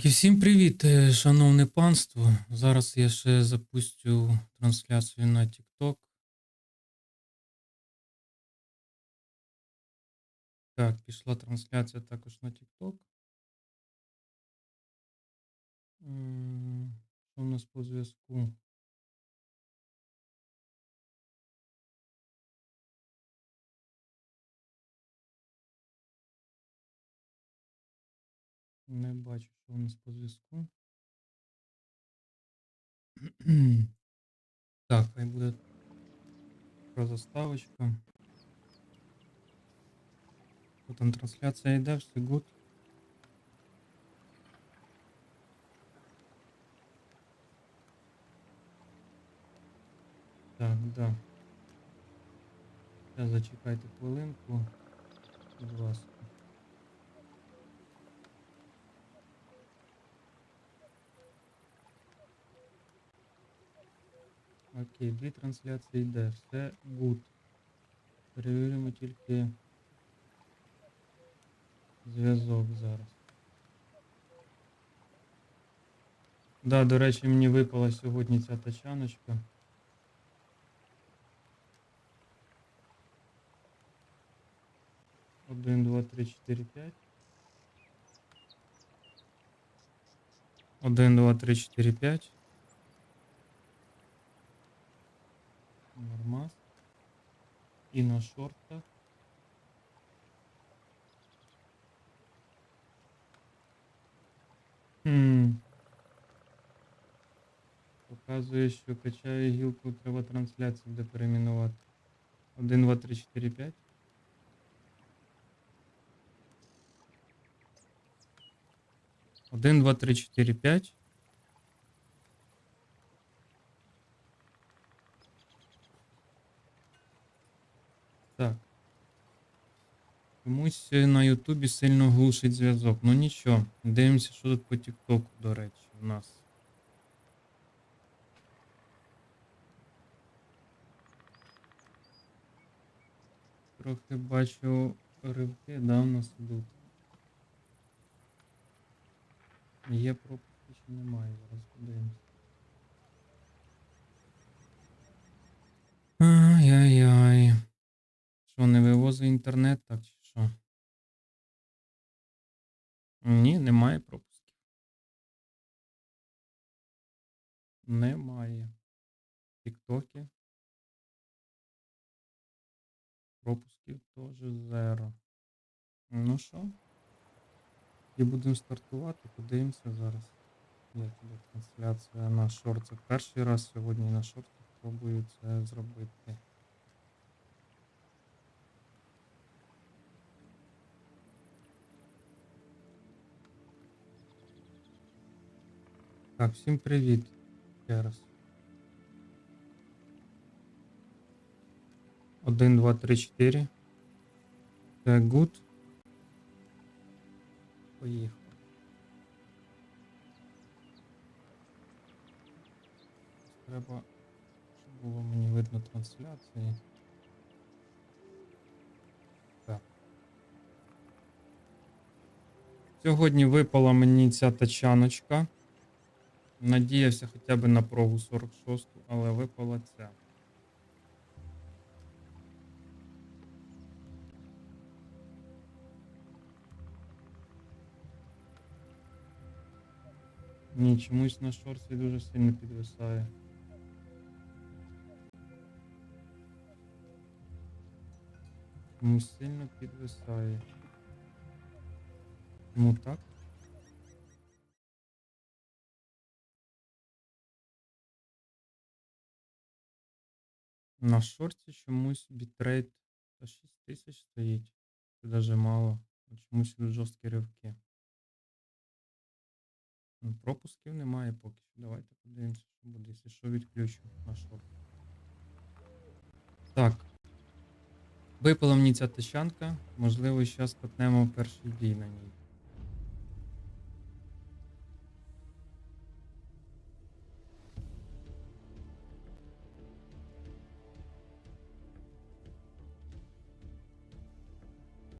Так, і всім привіт, е, шановне панство. Зараз я ще запустю трансляцію на TikTok. Так, пішла трансляція також на TikTok. Що у нас по зв'язку? Не бачу, що у нас по зв'язку. Так, хай буде така заставочка. Що там трансляція йде, все гуд. Так, да. Зараз зачекайте хвилинку. Будь ласка. Окей, дві трансляції йде, все гуд. Перевіримо тільки зв'язок зараз. Да, до речі, мені випала сьогодні ця тачаночка. Один, два, три, чотири, п'ять. Один, два, три, чотири, п'ять. Нормас. І на шортах. Хм. Показує, що качає гілку, треба трансляцію буде перейменувати. 1, 2, 3, 4, 5. Один, два, три, чотири, п'ять. Комусь е, на Ютубі сильно глушить зв'язок. Ну нічого. Дивимося, що тут по Тіктоку, до речі, у нас. Трохи бачу ривки, да, у нас ідуть. Є пропуски чи немає, зараз подивимось. Ай-яй-яй. Що, не вивозить інтернет, так що? Ні, немає пропусків. Немає. Тіктоки. Пропусків теж зеро. Ну що? І будемо стартувати, подивимося зараз. Як іде трансляція на шортах. Перший раз сьогодні на шортах пробую це зробити. Так, всім привіт. Ще раз. Один, два, три, чотири. Це good. Поїхав. Треба, щоб було мені видно трансляції. Так. Сьогодні випала мені ця тачаночка. Надіявся хоча б на прогу 46, але випала ця. Ні, чомусь на шорсі дуже сильно підвисає. Чомусь сильно підвисає. Ну так. На шорті чомусь бітрейт 6000 стоїть. Це даже мало. Чомусь тут жорсткі ривки. Ну, Пропусків немає поки що. Давайте подивимося, що буде, якщо що відключу на шорт. Так. Випала мені ця тещанка. Можливо, зараз катнемо перший бій на ній.